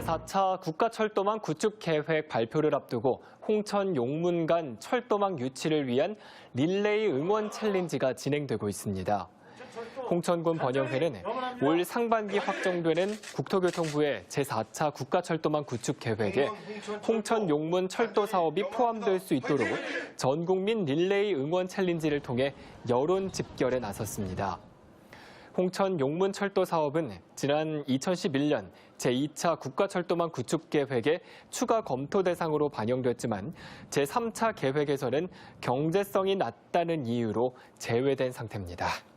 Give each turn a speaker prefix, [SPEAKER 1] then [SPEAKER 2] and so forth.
[SPEAKER 1] 제4차 국가철도망 구축 계획 발표를 앞두고 홍천 용문 간 철도망 유치를 위한 릴레이 응원 챌린지가 진행되고 있습니다. 홍천군 번영회는 올 상반기 확정되는 국토교통부의 제4차 국가철도망 구축 계획에 홍천 용문 철도 사업이 포함될 수 있도록 전국민 릴레이 응원 챌린지를 통해 여론 집결에 나섰습니다. 홍천 용문 철도 사업은 지난 2011년 제2차 국가철도망 구축 계획의 추가 검토 대상으로 반영됐지만 제3차 계획에서는 경제성이 낮다는 이유로 제외된 상태입니다.